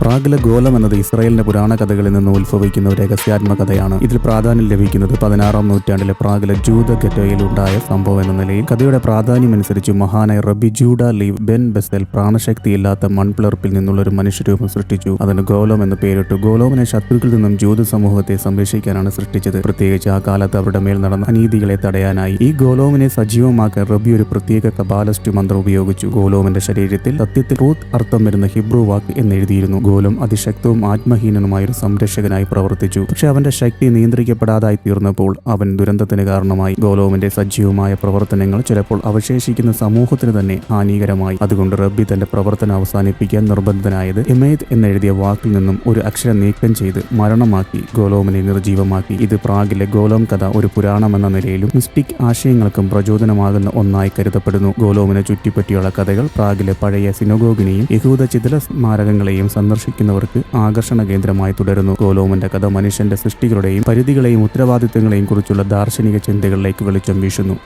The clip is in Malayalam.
പ്രാഗിലെ ഗോലം എന്നത് ഇസ്രായേലിന്റെ പുരാണ കഥകളിൽ നിന്ന് ഉത്ഭവിക്കുന്ന ഒരു രഹസ്യാത്മകഥയാണ് ഇതിൽ പ്രാധാന്യം ലഭിക്കുന്നത് പതിനാറാം നൂറ്റാണ്ടിലെ പ്രാഗിലെ ജൂത ഗറ്റോയിൽ ഉണ്ടായ സംഭവം എന്ന നിലയിൽ. കഥയുടെ പ്രാധാന്യമനുസരിച്ച് മഹാനായ rabbi Judah Loew ben Bezalel പ്രാണശക്തിയില്ലാത്ത മൺപിളർപ്പിൽ നിന്നുള്ള ഒരു മനുഷ്യരൂപം സൃഷ്ടിച്ചു. അതിന് ഗോലോം എന്ന് പേരിട്ടു. ഗോലോമിനെ ശത്രുക്കളിൽ നിന്നും ജൂത സമൂഹത്തെ സംരക്ഷിക്കാനാണ് സൃഷ്ടിച്ചത്. പ്രത്യേകിച്ച് ആ കാലത്ത് അവരുടെ മേൽ നടന്ന അനീതികളെ തടയാനായി. ഈ ഗോലോമിനെ സജീവമാക്കാൻ റബി ഒരു പ്രത്യേക കപാലസ്റ്റി മന്ത്രം ഉപയോഗിച്ചു. ഗോലോമിന്റെ ശരീരത്തിൽ സത്യത്തിൽ റൂത്ത് അർത്ഥം വരുന്ന ഹിബ്രു വാക്ക് എന്നെഴുതിയിരുന്നു. ഗോലം അതിശക്തവും ആത്മഹീനനുമായ ഒരു സംരക്ഷകനായി പ്രവർത്തിച്ചു. പക്ഷെ അവന്റെ ശക്തി നിയന്ത്രിക്കപ്പെടാതായി തീർന്നപ്പോൾ അവൻ ദുരന്തത്തിന് കാരണമായി. ഗോലോമിന്റെ സജീവമായ പ്രവർത്തനങ്ങൾ ചിലപ്പോൾ അവശേഷിക്കുന്ന സമൂഹത്തിന് തന്നെ ഹാനികരമായി. അതുകൊണ്ട് റബ്ബി തന്റെ പ്രവർത്തനം അവസാനിപ്പിക്കാൻ നിർബന്ധനായത് ഹിമയത് എന്നെഴുതിയ വാക്കിൽ നിന്നും ഒരു അക്ഷരം നീക്കം ചെയ്ത് മരണമാക്കി ഗോലോമിനെ നിർജീവമാക്കി. ഇത് പ്രാഗിലെ ഗോലോം കഥ ഒരു പുരാണമെന്ന നിലയിലും മിസ്റ്റിക് ആശയങ്ങൾക്കും പ്രചോദനമാകുന്ന ഒന്നായി കരുതപ്പെടുന്നു. ഗോലോമിനെ ചുറ്റിപ്പറ്റിയുള്ള കഥകൾ പ്രാഗിലെ പഴയ സിനഗോഗിനെയും യഹൂദ ചിതല സ്മാരകങ്ങളെയും സന്ദർശിക്കുന്നവർക്ക് ആകർഷണ കേന്ദ്രമായി തുടരുന്നു. ഗോലോമന്റെ കഥ മനുഷ്യന്റെ സൃഷ്ടികളുടെയും പരിധികളെയും ഉത്തരവാദിത്തങ്ങളെയും കുറിച്ചുള്ള ദാർശനിക ചിന്തകളിലേക്ക് വെളിച്ചം വീശുന്നു.